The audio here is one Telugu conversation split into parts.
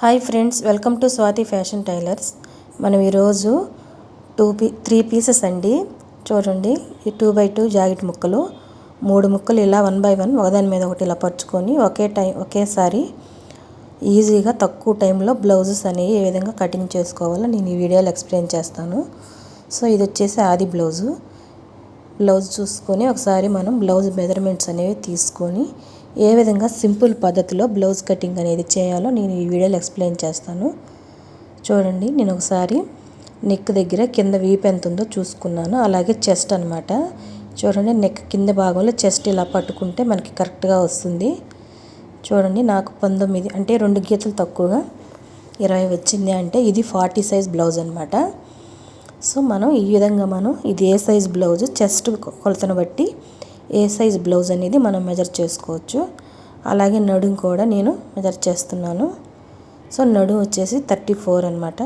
Hi friends welcome to Swathi fashion tailors మనం ఈరోజు టూ పీ త్రీ పీసెస్ అండి. చూడండి ఈ టూ బై టూ జాకెట్ ముక్కలు. మూడు ముక్కలు ఇలా వన్ బై వన్ ఒకదాని మీద ఒకటి ఇలా పరుచుకొని ఒకే టైం ఒకేసారి ఈజీగా తక్కువ టైంలో బ్లౌజెస్ అనేవి ఏ విధంగా కటింగ్ చేసుకోవాలో నేను ఈ వీడియోలో ఎక్స్ప్లెయిన్ చేస్తాను. సో ఇది వచ్చేసి ఆది బ్లౌజు బ్లౌజ్ చూసుకొని ఒకసారి మనం బ్లౌజ్ మెజర్మెంట్స్ అనేవి తీసుకొని ఏ విధంగా సింపుల్ పద్ధతిలో బ్లౌజ్ కటింగ్ అనేది చేయాలో నేను ఈ వీడియోలో ఎక్స్ప్లెయిన్ చేస్తాను. చూడండి నేను ఒకసారి నెక్ దగ్గర కింద వీప్ ఎంత ఉందో చూసుకున్నాను. అలాగే చెస్ట్ అనమాట చూడండి నెక్ కింద భాగంలో చెస్ట్ ఇలా పట్టుకుంటే మనకి కరెక్ట్గా వస్తుంది. చూడండి నాకు పంతొమ్మిది అంటే రెండు గీతలు తక్కువగా ఇరవై వచ్చింది అంటే ఇది ఫార్టీ సైజ్ బ్లౌజ్ అనమాట సో మనం ఈ విధంగా మనం ఇది ఏ సైజ్ బ్లౌజ్ చెస్ట్ కొలతను బట్టి ఏ సైజ్ బ్లౌజ్ అనేది మనం మెజర్ చేసుకోవచ్చు. అలాగే నడుం కూడా నేను మెజర్ చేస్తున్నాను. సో నడుము వచ్చేసి థర్టీ ఫోర్ అనమాట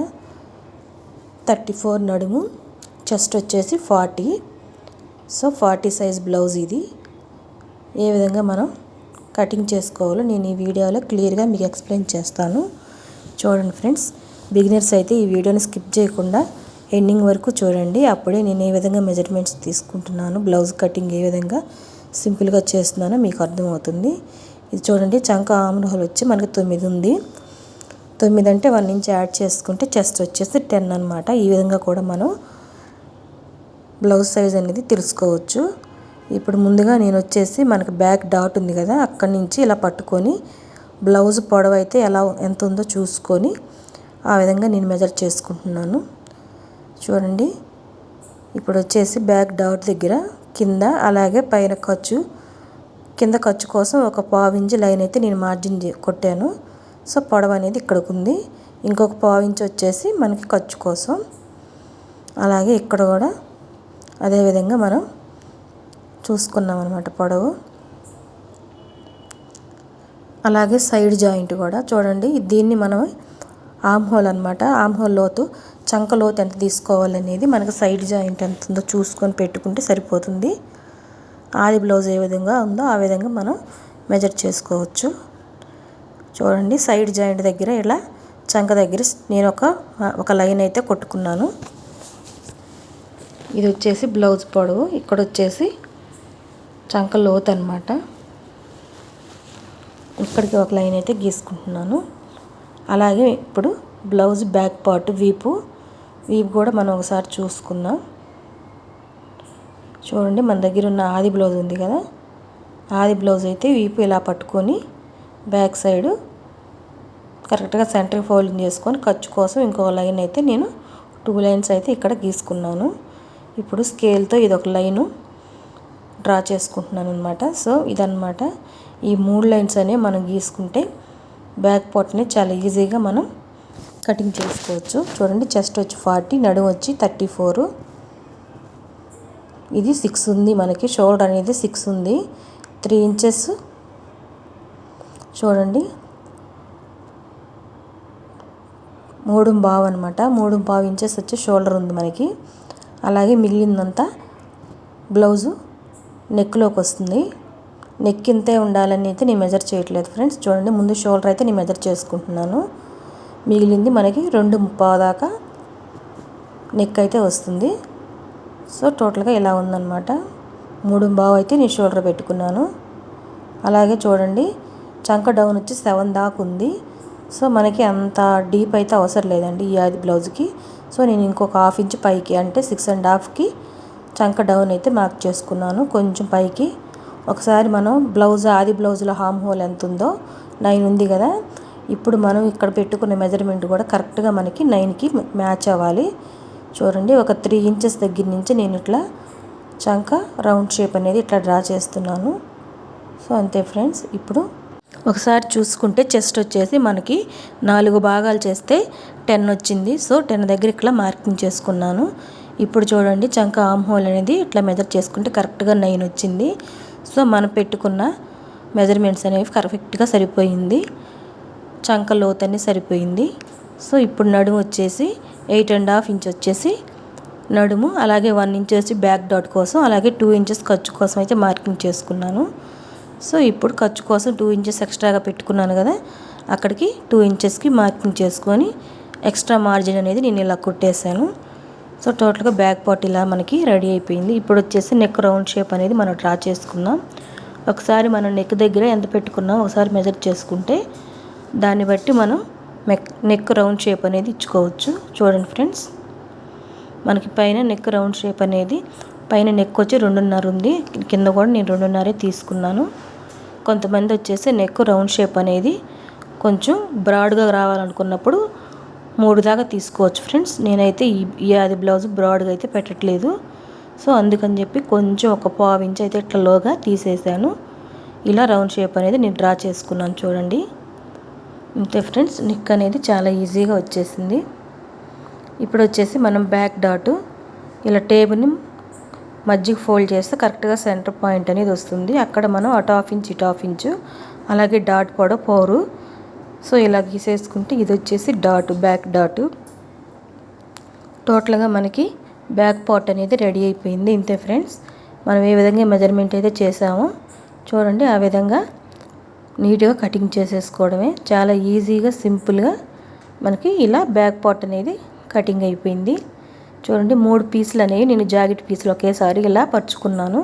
థర్టీ ఫోర్ నడుము చెస్ట్ వచ్చేసి forty. So forty size blouse ఇది. ఏ విధంగా మనం కటింగ్ చేసుకోవాలో నేను ఈ వీడియోలో క్లియర్గా మీకు ఎక్స్ప్లెయిన్ చేస్తాను. చూడండి ఫ్రెండ్స్ బిగినర్స్ అయితే ఈ వీడియోని స్కిప్ చేయకుండా ఎండింగ్ వరకు చూడండి. అప్పుడే నేను ఏ విధంగా మెజర్మెంట్స్ తీసుకుంటున్నాను బ్లౌజ్ కటింగ్ ఏ విధంగా సింపుల్గా చేస్తున్నానో మీకు అర్థమవుతుంది. ఇది చూడండి చంక ఆమ్రోహల్ వచ్చి మనకి తొమ్మిది ఉంది. తొమ్మిది అంటే వన్ ఇంచ్ యాడ్ చేసుకుంటే చెస్ట్ వచ్చేసి టెన్ అనమాట ఈ విధంగా కూడా మనం బ్లౌజ్ సైజ్ అనేది తెలుసుకోవచ్చు. ఇప్పుడు ముందుగా నేను వచ్చేసి మనకి బ్యాక్ డాట్ ఉంది కదా అక్కడి నుంచి ఇలా పట్టుకొని బ్లౌజ్ పొడవు అయితే ఎలా ఎంత ఉందో చూసుకొని ఆ విధంగా నేను మెజర్ చేసుకుంటున్నాను. చూడండి. ఇప్పుడు వచ్చేసి బ్యాక్ డాట్ దగ్గర కింద అలాగే పైన ఖర్చు. కింద ఖర్చు కోసం ఒక పావించి లైన్ అయితే నేను మార్జిన్ కొట్టాను. సో పొడవు అనేది ఇక్కడికి ఉంది ఇంకొక పావించి వచ్చేసి మనకి ఖర్చు కోసం. అలాగే ఇక్కడ కూడా అదేవిధంగా మనం చూసుకున్నాం అనమాట పొడవు. అలాగే సైడ్ జాయింట్ కూడా చూడండి. దీన్ని మనం ఆమ్ హోల్ అనమాట ఆమ్ హోల్ లోతు చంక లోతు ఎంత తీసుకోవాలనేది మనకు సైడ్ జాయింట్ ఎంత ఉందో చూసుకొని పెట్టుకుంటే సరిపోతుంది. ఆది బ్లౌజ్ ఏ విధంగా ఉందో ఆ విధంగా మనం మెజర్ చేసుకోవచ్చు. చూడండి సైడ్ జాయింట్ దగ్గర ఇలా చంక దగ్గర నేను ఒక ఒక లైన్ అయితే కొట్టుకున్నాను. ఇది వచ్చేసి బ్లౌజ్ పొడవు. ఇక్కడ వచ్చేసి చంక లోతు అనమాట ఇక్కడికి ఒక లైన్ అయితే గీసుకుంటున్నాను. అలాగే ఇప్పుడు బ్లౌజ్ బ్యాక్ పార్ట్ వీపు వీపు కూడా మనం ఒకసారి చూసుకుందాం. చూడండి మన దగ్గర ఉన్న ఆది బ్లౌజ్ ఉంది కదా? ఆది బ్లౌజ్ అయితే వీపు ఇలా పట్టుకొని బ్యాక్ సైడ్ కరెక్ట్గా సెంటర్ ఫోల్డింగ్ చేసుకొని ఖర్చు కోసం ఇంకొక లైన్ అయితే నేను టూ లైన్స్ అయితే ఇక్కడ గీసుకున్నాను. ఇప్పుడు స్కేల్తో ఇది ఒక లైను డ్రా చేసుకుంటున్నాను అనమాట సో ఇదనమాట ఈ మూడు లైన్స్ అనేవి మనం గీసుకుంటే బ్యాక్ పార్ట్ని చాలా ఈజీగా మనం కటింగ్ చేసుకోవచ్చు. చూడండి చెస్ట్ వచ్చి ఫార్టీ నడుము వచ్చి థర్టీ ఫోర్. ఇది సిక్స్ ఉంది మనకి షోల్డర్ అనేది సిక్స్ ఉంది. Three inches. చూడండి. మూడు బావు అనమాట మూడు బావు ఇంచెస్ వచ్చి షోల్డర్ ఉంది మనకి. అలాగే మిగిలిందంతా బ్లౌజు నెక్లోకి వస్తుంది. నెక్ ఇంతే ఉండాలని అయితే నేను మెజర్ చేయట్లేదు ఫ్రెండ్స్ చూడండి ముందు షోల్డర్ అయితే నేను మెజర్ చేసుకుంటున్నాను. మిగిలింది మనకి రెండు ముప్పావు దాకా నెక్ అయితే వస్తుంది. సో టోటల్గా ఇలా ఉందన్నమాట. మూడు బావు అయితే నేను షోల్డర్ పెట్టుకున్నాను. అలాగే చూడండి చంక డౌన్ వచ్చి సెవెన్ దాకా ఉంది. సో మనకి అంత డీప్ అయితే అవసరం లేదండి ఈ అది బ్లౌజ్కి సో నేను ఇంకొక హాఫ్ ఇంచ్ పైకి అంటే సిక్స్ అండ్ హాఫ్కి చంక డౌన్ అయితే మార్క్ చేసుకున్నాను. కొంచెం పైకి ఒకసారి మనం బ్లౌజ్ ఆది బ్లౌజ్లో హామ్ హోల్ ఎంత ఉందో నైన్ ఉంది కదా. ఇప్పుడు మనం ఇక్కడ పెట్టుకున్న మెజర్మెంట్ కూడా కరెక్ట్గా మనకి నైన్కి మ్యాచ్ అవ్వాలి. చూడండి ఒక త్రీ ఇంచెస్ దగ్గర నుంచి నేను ఇట్లా చంక రౌండ్ షేప్ అనేది ఇట్లా డ్రా చేస్తున్నాను. సో అంతే ఫ్రెండ్స్ ఇప్పుడు ఒకసారి చూసుకుంటే చెస్ట్ వచ్చేసి మనకి నాలుగు భాగాలు చేస్తే టెన్ వచ్చింది. సో టెన్ దగ్గర ఇట్లా మార్కింగ్ చేసుకున్నాను. ఇప్పుడు చూడండి చంక ఆమ్ హోల్ అనేది ఇట్లా మెజర్ చేసుకుంటే కరెక్ట్గా నైన్ వచ్చింది. సో మనం పెట్టుకున్న మెజర్మెంట్స్ అనేవి పర్ఫెక్ట్గా సరిపోయింది. చంక లోతని సరిపోయింది. సో ఇప్పుడు నడుము వచ్చేసి ఎయిట్ అండ్ హాఫ్ ఇంచ్ వచ్చేసి నడుము అలాగే వన్ ఇంచ్ వచ్చి బ్యాక్ డాట్ కోసం అలాగే టూ ఇంచెస్ ఖర్చు కోసం అయితే మార్కింగ్ చేసుకున్నాను. సో ఇప్పుడు ఖర్చు కోసం టూ ఇంచెస్ ఎక్స్ట్రాగా పెట్టుకున్నాను కదా అక్కడికి టూ ఇంచెస్కి మార్కింగ్ చేసుకొని ఎక్స్ట్రా మార్జిన్ అనేది నేను ఇలా కుట్టేశాను. సో టోటల్గా బ్యాక్ పార్ట్ ఇలా మనకి రెడీ అయిపోయింది. ఇప్పుడు వచ్చేసి నెక్ రౌండ్ షేప్ అనేది మనం డ్రా చేసుకుందాం. ఒకసారి మనం నెక్ దగ్గర ఎంత పెట్టుకున్నాం ఒకసారి మెజర్ చేసుకుంటే దాన్ని బట్టి మనం మెక్ నెక్ రౌండ్ షేప్ అనేది ఇచ్చుకోవచ్చు. చూడండి ఫ్రెండ్స్ మనకి పైన నెక్ రౌండ్ షేప్ అనేది పైన నెక్ వచ్చి రెండున్నర ఉంది. కింద కూడా నేను రెండున్నరే తీసుకున్నాను. కొంతమంది వచ్చేసి నెక్ రౌండ్ షేప్ అనేది కొంచెం బ్రాడ్గా రావాలనుకున్నప్పుడు మూడు దాకా తీసుకోవచ్చు ఫ్రెండ్స్. నేనైతే ఈ అది బ్లౌజ్ బ్రాడ్గా అయితే పెట్టట్లేదు. సో అందుకని చెప్పి కొంచెం ఒక పావు ఇంచ్ అయితే ఇట్లా లోగా తీసేసాను. ఇలా రౌండ్ షేప్ అనేది నేను డ్రా చేసుకున్నాను చూడండి. అంతే ఫ్రెండ్స్ నిక్ అనేది చాలా ఈజీగా వచ్చేసింది. ఇప్పుడు వచ్చేసి మనం బ్యాక్ డాట్ ఇలా టేబుల్ని మధ్యకి ఫోల్డ్ చేస్తే కరెక్ట్గా సెంటర్ పాయింట్ అనేది వస్తుంది. అక్కడ మనం అటు హాఫ్ ఇంచ్ ఇటు హాఫ్ ఇంచు అలాగే డాట్ కూడా పోరు. సో ఇలా గీసేసుకుంటే ఇది వచ్చేసి డాట్ బ్యాక్ డాట్. టోటల్గా మనకి బ్యాక్ పార్ట్ అనేది రెడీ అయిపోయింది. ఇంతే ఫ్రెండ్స్ మనం ఏ విధంగా మెజర్మెంట్ అయితే చేసామో చూడండి ఆ విధంగా నీట్గా కటింగ్ చేసేసుకోవడమే. చాలా ఈజీగా సింపుల్గా మనకి ఇలా బ్యాక్ పార్ట్ అనేది కటింగ్ అయిపోయింది. చూడండి మూడు పీసులు అనేవి నేను జాకెట్ పీసులు ఒకేసారి ఇలా పరుచుకున్నాను.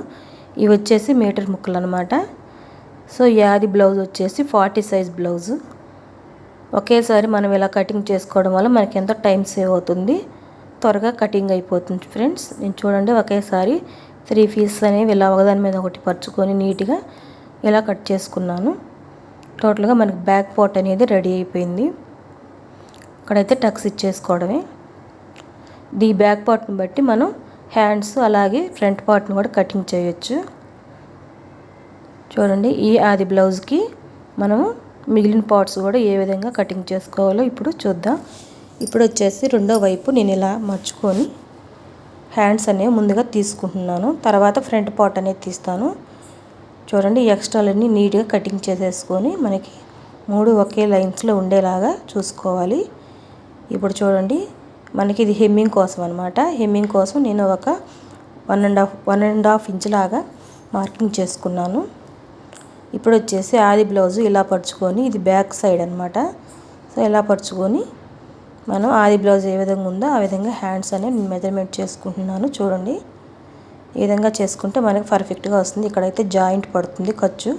ఇవి వచ్చేసి మీటర్ ముక్కలు అనమాట సో యాది బ్లౌజ్ వచ్చేసి ఫార్టీ సైజ్ బ్లౌజు. ఒకేసారి మనం ఇలా కటింగ్ చేసుకోవడం వల్ల మనకి ఎంత టైం సేవ్ అవుతుంది. త్వరగా కటింగ్ అయిపోతుంది ఫ్రెండ్స్. నేను చూడండి ఒకేసారి త్రీ పీసెస్ అనేవి ఇలా ఒకదాని మీద ఒకటి పరుచుకొని నీట్గా ఇలా కట్ చేసుకున్నాను. టోటల్గా మనకి బ్యాక్ పార్ట్ అనేది రెడీ అయిపోయింది. ఇక్కడైతే టక్స్ ఇచ్చేసుకోవడమే. ది బ్యాక్ పార్ట్ని బట్టి మనం హ్యాండ్స్ అలాగే ఫ్రంట్ పార్ట్ని కూడా కటింగ్ చేయొచ్చు. చూడండి ఈ ఆది బ్లౌజ్కి మనము మిగిలిన పార్ట్స్ కూడా ఏ విధంగా కటింగ్ చేసుకోవాలో ఇప్పుడు చూద్దాం. ఇప్పుడు వచ్చేసి రెండో వైపు నేను ఇలా మర్చుకొని హ్యాండ్స్ అనేవి ముందుగా తీసుకుంటున్నాను. తర్వాత ఫ్రంట్ పార్ట్ అనేది తీస్తాను. చూడండి ఎక్స్ట్రాలన్నీ నీట్గా కటింగ్ చేసేసుకొని మనకి మూడు ఒకే లైన్స్లో ఉండేలాగా చూసుకోవాలి. ఇప్పుడు చూడండి మనకి ఇది హెమ్మింగ్ కోసం అనమాట హెమ్మింగ్ కోసం నేను ఒక one and half one and half inch లాగా మార్కింగ్ చేసుకున్నాను. ఇప్పుడు వచ్చేసి ఆది బ్లౌజు ఇలా పరుచుకొని ఇది బ్యాక్ సైడ్ అనమాట సో ఇలా పరుచుకొని మనం ఆది బ్లౌజ్ ఏ విధంగా ఉందో ఆ విధంగా హ్యాండ్స్ అనేవి నేను మెజర్మెంట్ చేసుకుంటున్నాను. చూడండి. ఈ విధంగా చేసుకుంటే మనకు పర్ఫెక్ట్గా వస్తుంది. ఇక్కడైతే జాయింట్ పడుతుంది ఖర్చు.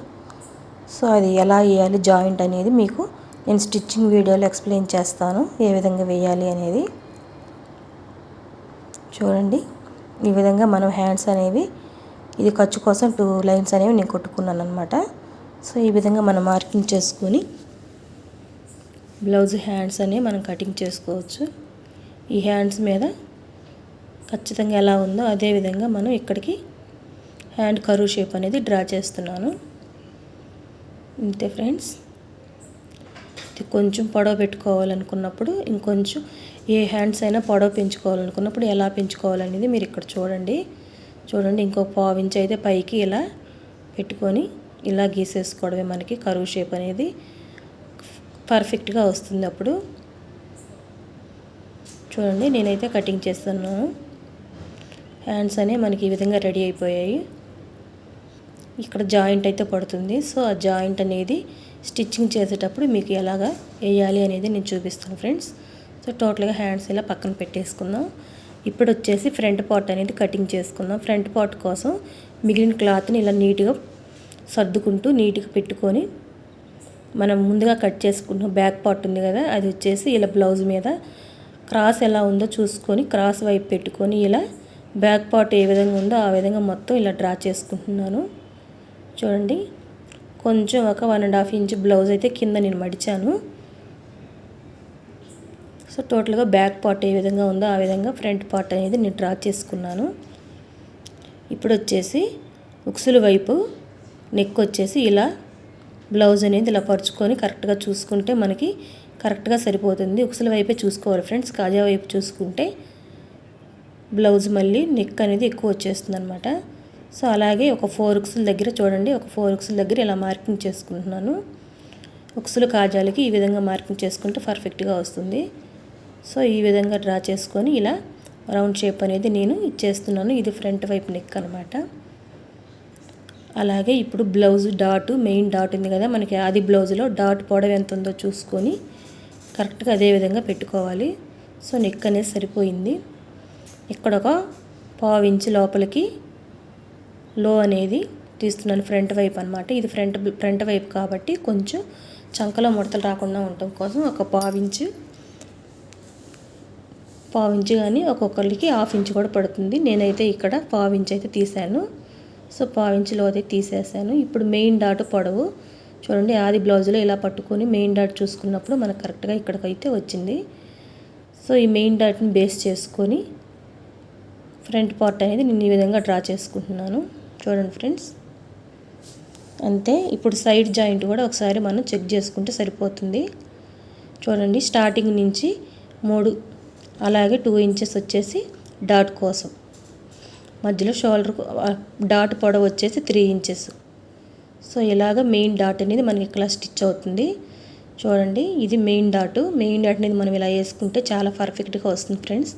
సో అది ఎలా వేయాలి? జాయింట్ అనేది మీకు నేను స్టిచ్చింగ్ వీడియోలో ఎక్స్ప్లెయిన్ చేస్తాను. ఏ విధంగా వేయాలి అనేది. చూడండి. ఈ విధంగా మనం హ్యాండ్స్ అనేవి ఇది ఖర్చు కోసం టూ లైన్స్ అనేవి నేను కొట్టుకున్నాను అనమాట సో ఈ విధంగా మనం మార్కింగ్ చేసుకొని బ్లౌజ్ హ్యాండ్స్ అనేవి మనం కటింగ్ చేసుకోవచ్చు. ఈ హ్యాండ్స్ మీద ఖచ్చితంగా ఎలా ఉందో అదే విధంగా మనం ఇక్కడికి హ్యాండ్ కరువు షేప్ అనేది డ్రా చేస్తున్నాను. అంతే ఫ్రెండ్స్. ఇది కొంచెం పొడవ పెట్టుకోవాలనుకున్నప్పుడు ఇంకొంచెం ఏ హ్యాండ్స్ అయినా పొడవ పెంచుకోవాలనుకున్నప్పుడు ఎలా పెంచుకోవాలనేది మీరు ఇక్కడ చూడండి. చూడండి ఇంకో పావు ఇంచ్ అయితే పైకి ఇలా పెట్టుకొని ఇలా గీసేసుకోవడమే మనకి కరువు షేప్ అనేది పర్ఫెక్ట్గా వస్తుంది అప్పుడు. చూడండి నేనైతే కటింగ్ చేస్తున్నాను. హ్యాండ్స్ అనేవి మనకి ఈ విధంగా రెడీ అయిపోయాయి. ఇక్కడ జాయింట్ అయితే పడుతుంది. సో ఆ జాయింట్ అనేది స్టిచ్చింగ్ చేసేటప్పుడు మీకు ఎలాగా వేయాలి అనేది నేను చూపిస్తాను ఫ్రెండ్స్. సో టోటల్గా హ్యాండ్స్ ఇలా పక్కన పెట్టేసుకుందాం. ఇప్పుడు వచ్చేసి ఫ్రంట్ పార్ట్ అనేది కటింగ్ చేసుకుందాం. ఫ్రంట్ పార్ట్ కోసం మిగిలిన క్లాత్ని ఇలా నీట్గా సర్దుకుంటూ నీట్గా పెట్టుకొని మనం ముందుగా కట్ చేసుకున్న బ్యాక్ పార్ట్ ఉంది కదా అది వచ్చేసి ఇలా బ్లౌజ్ మీద క్రాస్ ఎలా ఉందో చూసుకొని క్రాస్ వైపు పెట్టుకొని ఇలా బ్యాక్ పార్ట్ ఏ విధంగా ఉందో ఆ విధంగా మొత్తం ఇలా డ్రా చేసుకుంటున్నాను. చూడండి కొంచెం ఒక one and half inch blouse అయితే కింద నేను మడిచాను. సో టోటల్గా బ్యాక్ పార్ట్ ఏ విధంగా ఉందో ఆ విధంగా ఫ్రంట్ పార్ట్ అనేది నేను డ్రా చేసుకున్నాను. ఇప్పుడు వచ్చేసి ఉక్సుల వైపు నెక్ వచ్చేసి ఇలా బ్లౌజ్ అనేది ఇలా పరుచుకొని కరెక్ట్గా చూసుకుంటే మనకి కరెక్ట్గా సరిపోతుంది. ఒకసారి వైపే చూసుకోవాలి ఫ్రెండ్స్. కాజా వైపు చూసుకుంటే బ్లౌజ్ మళ్ళీ నెక్ అనేది ఎక్కువ వచ్చేస్తుంది అనమాట సో అలాగే ఒక ఫోర్ ఉక్సుల దగ్గర చూడండి. ఒక ఫోర్ ఉక్సుల దగ్గర ఇలా మార్కింగ్ చేసుకుంటున్నాను. ఉక్సులు కాజాలకి ఈ విధంగా మార్కింగ్ చేసుకుంటే పర్ఫెక్ట్గా వస్తుంది. సో ఈ విధంగా డ్రా చేసుకొని ఇలా రౌండ్ షేప్ అనేది నేను ఇచ్చేస్తున్నాను. ఇది ఫ్రంట్ వైపు నెక్ అనమాట అలాగే ఇప్పుడు బ్లౌజ్ డాట్ మెయిన్ డాట్ ఉంది కదా మనకి అది బ్లౌజ్లో డాట్ పొడవు ఎంత ఉందో చూసుకొని కరెక్ట్గా అదే విధంగా పెట్టుకోవాలి. సో నెక్ అనేది సరిపోయింది. ఇక్కడ ఒక పావు ఇంచు లోపలికి లో అనేది తీస్తున్నాను ఫ్రంట్ వైపు అనమాట ఇది ఫ్రంట్ ఫ్రంట్ వైపు కాబట్టి కొంచెం చంకలో ముడతలు రాకుండా ఉండటం కోసం ఒక పావించు పావించు కానీ ఒక్కొక్కరికి హాఫ్ ఇంచ్ కూడా పడుతుంది. నేనైతే ఇక్కడ పావించి అయితే తీశాను. సో పావించులో అయితే తీసేసాను. ఇప్పుడు మెయిన్ డాట్ పొడవు చూడండి ఆది బ్లౌజ్లో ఇలా పట్టుకొని మెయిన్ డాట్ చూసుకున్నప్పుడు మనకు కరెక్ట్గా ఇక్కడికైతే వచ్చింది. సో ఈ మెయిన్ డాట్ని బేస్ చేసుకొని ఫ్రంట్ పార్ట్ అనేది నేను ఈ విధంగా డ్రా చేసుకుంటున్నాను. చూడండి ఫ్రెండ్స్. అంతే ఇప్పుడు సైడ్ జాయింట్ కూడా ఒకసారి మనం చెక్ చేసుకుంటే సరిపోతుంది. చూడండి స్టార్టింగ్ నుంచి మూడు అలాగే టూ ఇంచెస్ వచ్చేసి డాట్ కోసం. మధ్యలో షోల్డర్ డాట్ పొడవు వచ్చేసి త్రీ ఇంచెస్. సో ఇలాగ మెయిన్ డాట్ అనేది మనకి ఇక్కడ స్టిచ్ అవుతుంది. చూడండి ఇది మెయిన్ డాట్. మెయిన్ డాట్ అనేది మనం ఇలా వేసుకుంటే చాలా పర్ఫెక్ట్గా వస్తుంది ఫ్రెండ్స్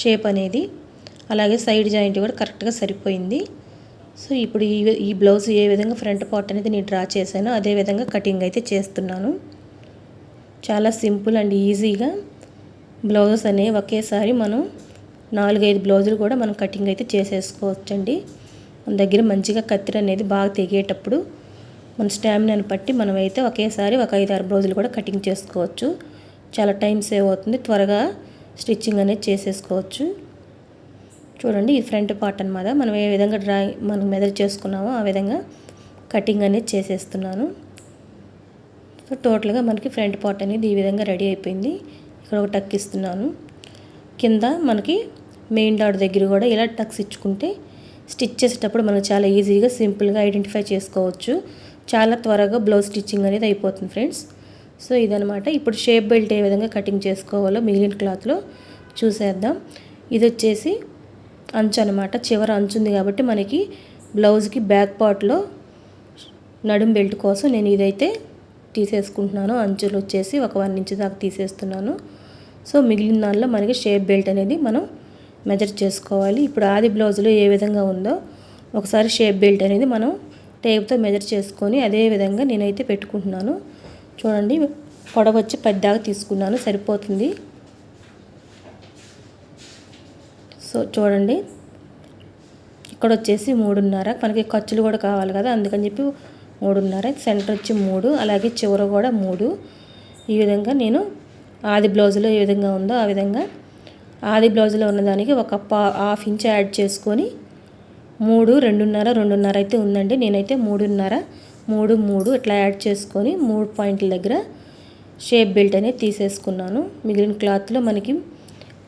షేప్ అనేది. అలాగే సైడ్ జాయింట్ కూడా కరెక్ట్గా సరిపోయింది. సో ఇప్పుడు ఈ ఈ బ్లౌజ్ ఏ విధంగా ఫ్రంట్ పార్ట్ అనేది నేను డ్రా చేశానో అదే విధంగా కటింగ్ అయితే చేస్తున్నాను. చాలా సింపుల్ అండ్ ఈజీగా బ్లౌజెస్ అనేవి ఒకేసారి మనం నాలుగైదు బ్లౌజులు కూడా మనం కటింగ్ అయితే చేసేసుకోవచ్చండి. మన దగ్గర మంచిగా కత్తిరి అనేది బాగా తెగేటప్పుడు మన స్టామినాని బట్టి మనం అయితే ఒకేసారి ఒక ఐదు ఆరు బ్లౌజులు కూడా కటింగ్ చేసుకోవచ్చు. చాలా టైం సేవ్ అవుతుంది. త్వరగా స్టిచ్చింగ్ అనేది చేసేసుకోవచ్చు. చూడండి ఈ ఫ్రంట్ పార్ట్ అనమాట మనం ఏ విధంగా డ్రాయింగ్ మనం మెదర్ చేసుకున్నామో ఆ విధంగా కటింగ్ అనేది చేసేస్తున్నాను. సో టోటల్గా మనకి ఫ్రంట్ పార్ట్ అనేది ఈ విధంగా రెడీ అయిపోయింది. ఇక్కడ ఒక టక్ ఇస్తున్నాను. కింద మనకి మెయిన్ డాట్ దగ్గర కూడా ఇలా టక్స్ ఇచ్చుకుంటే స్టిచ్ చేసేటప్పుడు మనం చాలా ఈజీగా సింపుల్గా ఐడెంటిఫై చేసుకోవచ్చు. చాలా త్వరగా బ్లౌజ్ స్టిచ్చింగ్ అనేది అయిపోతుంది ఫ్రెండ్స్. సో ఇదనమాట ఇప్పుడు షేప్ బెల్ట్ ఏ విధంగా కటింగ్ చేసుకోవాలో మిగిలిన క్లాత్లో చూసేద్దాం. ఇది వచ్చేసి అంచు అనమాట చివర అంచు ఉంది కాబట్టి మనకి బ్లౌజ్కి బ్యాక్ పార్ట్లో నడుం బెల్ట్ కోసం నేను ఇదైతే తీసేసుకుంటున్నాను. అంచులు వచ్చేసి ఒక వన్ ఇంచ్ దాకా తీసేస్తున్నాను. సో మిగిలిన దానిలో మనకి షేప్ బెల్ట్ అనేది మనం మెజర్ చేసుకోవాలి. ఇప్పుడు ఆది బ్లౌజ్లో ఏ విధంగా ఉందో ఒకసారి షేప్ బెల్ట్ అనేది మనం టేప్తో మెజర్ చేసుకొని అదే విధంగా నేనైతే పెట్టుకుంటున్నాను. చూడండి పొడవ వచ్చి పెద్దగా తీసుకున్నాను సరిపోతుంది. సో చూడండి ఇక్కడ వచ్చేసి మూడున్నర. మనకి ఖర్చులు కూడా కావాలి కదా అందుకని చెప్పి మూడున్నర. సెంటర్ వచ్చి మూడు అలాగే చివర కూడా మూడు. ఈ విధంగా నేను ఆది బ్లౌజ్లో ఏ విధంగా ఉందో ఆ విధంగా. ఆది బ్లౌజ్లో ఉన్నదానికి ఒక పా హాఫ్ ఇంచ్ యాడ్ చేసుకొని మూడు రెండున్నర రెండున్నర అయితే ఉందండి. నేనైతే మూడున్నర మూడు మూడు ఇట్లా యాడ్ చేసుకొని మూడు పాయింట్ల దగ్గర షేప్ బెల్ట్ అనేది తీసేసుకున్నాను. మిగిలిన క్లాత్లో మనకి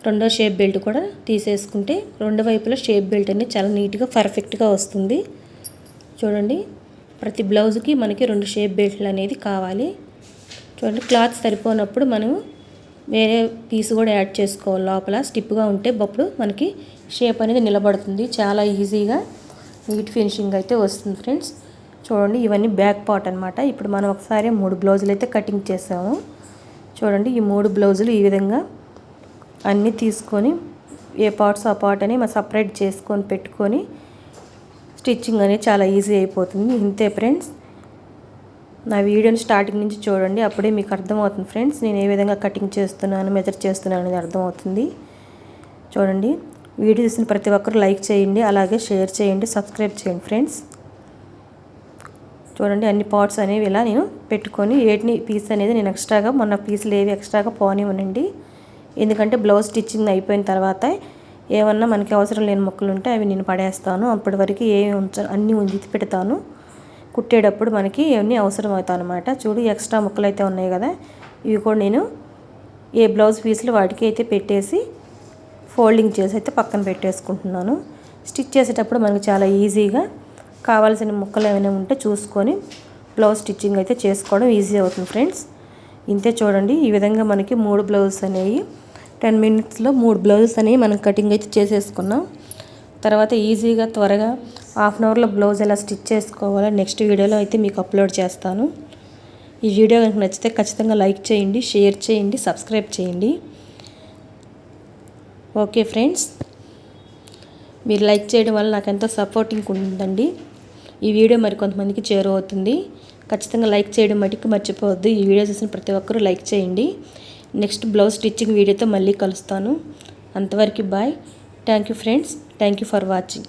రెండో షేప్ బెల్ట్ కూడా తీసేసుకుంటే రెండు వైపులా షేప్ బెల్ట్ అనేది చాలా నీట్గా పర్ఫెక్ట్గా వస్తుంది. చూడండి ప్రతి బ్లౌజ్కి మనకి రెండు షేప్ బెల్ట్లు అనేది కావాలి. చూడండి క్లాత్ సరిపోనప్పుడు మనం వేరే పీస్ కూడా యాడ్ చేసుకోవాలి లోపల. స్టిప్గా ఉంటే అప్పుడు మనకి షేప్ అనేది నిలబడుతుంది. చాలా ఈజీగా నీట్ ఫినిషింగ్ అయితే వస్తుంది ఫ్రెండ్స్. చూడండి ఇవన్నీ బ్యాక్ పార్ట్ అనమాట ఇప్పుడు మనం ఒకసారి మూడు బ్లౌజులు అయితే కటింగ్ చేసాము. చూడండి ఈ మూడు బ్లౌజులు ఈ విధంగా అన్నీ తీసుకొని ఏ పార్ట్స్ ఆ పార్ట్ అని మనం సపరేట్ చేసుకొని పెట్టుకొని స్టిచ్చింగ్ అనేది చాలా ఈజీ అయిపోతుంది. ఇంతే ఫ్రెండ్స్. నా వీడియోని స్టార్టింగ్ నుంచి చూడండి అప్పుడే మీకు అర్థమవుతుంది ఫ్రెండ్స్. నేను ఏ విధంగా కటింగ్ చేస్తున్నాను మెజర్ చేస్తున్నాను అనేది అర్థమవుతుంది. చూడండి వీడియో చూసిన ప్రతి ఒక్కరు లైక్ చేయండి అలాగే షేర్ చేయండి సబ్స్క్రైబ్ చేయండి ఫ్రెండ్స్. చూడండి అన్ని పార్ట్స్ అనేవి ఇలా నేను పెట్టుకొని ఏటిని పీస్ అనేది నేను ఎక్స్ట్రాగా మొన్న పీసులు ఏవి ఎక్స్ట్రాగా పోనివ్వనండి. ఎందుకంటే బ్లౌజ్ స్టిచ్చింగ్ అయిపోయిన తర్వాత ఏమన్నా మనకి అవసరం లేని మొక్కలు ఉంటే అవి నేను పడేస్తాను. అప్పటి వరకు ఏమి ఉంచ అన్నీ ఉంచి పెడతాను. కుట్టేటప్పుడు మనకి ఇవన్నీ అవసరం అవుతాయి అనమాట చూడు ఎక్స్ట్రా ముక్కలు అయితే ఉన్నాయి కదా. ఇవి కూడా నేను ఏ బ్లౌజ్ పీసులు వాటికి అయితే పెట్టేసి ఫోల్డింగ్ చేసి అయితే పక్కన పెట్టేసుకుంటున్నాను. స్టిచ్ చేసేటప్పుడు మనకి చాలా ఈజీగా కావాల్సిన ముక్కలు ఏమైనా ఉంటే చూసుకొని బ్లౌజ్ స్టిచ్చింగ్ అయితే చేసుకోవడం ఈజీ అవుతుంది ఫ్రెండ్స్. ఇంతే చూడండి ఈ విధంగా మనకి మూడు బ్లౌజెస్ అనేవి టెన్ మినిట్స్లో మూడు బ్లౌజెస్ అనేవి మనం కటింగ్ అయితే చేసేసుకున్నాం. తర్వాత ఈజీగా త్వరగా హాఫ్ అన్ అవర్లో బ్లౌజ్ ఎలా స్టిచ్ చేసుకోవాలో నెక్స్ట్ వీడియోలో అయితే మీకు అప్లోడ్ చేస్తాను. ఈ వీడియో కనుక నచ్చితే ఖచ్చితంగా లైక్ చేయండి షేర్ చేయండి సబ్స్క్రైబ్ చేయండి. ఓకే ఫ్రెండ్స్ మీరు లైక్ చేయడం వల్ల నాకు ఎంతో సపోర్టింగ్ ఉందండి. ఈ వీడియో మరి కొంతమందికి చేరువవుతుంది. ఖచ్చితంగా లైక్ చేయడం మటుకు మర్చిపోవద్దు. ఈ వీడియో చూసిన ప్రతి ఒక్కరూ లైక్ చేయండి. నెక్స్ట్ బ్లౌజ్ స్టిచ్చింగ్ వీడియోతో మళ్ళీ కలుస్తాను. అంతవరకు bye. Thank you friends. Thank you for watching.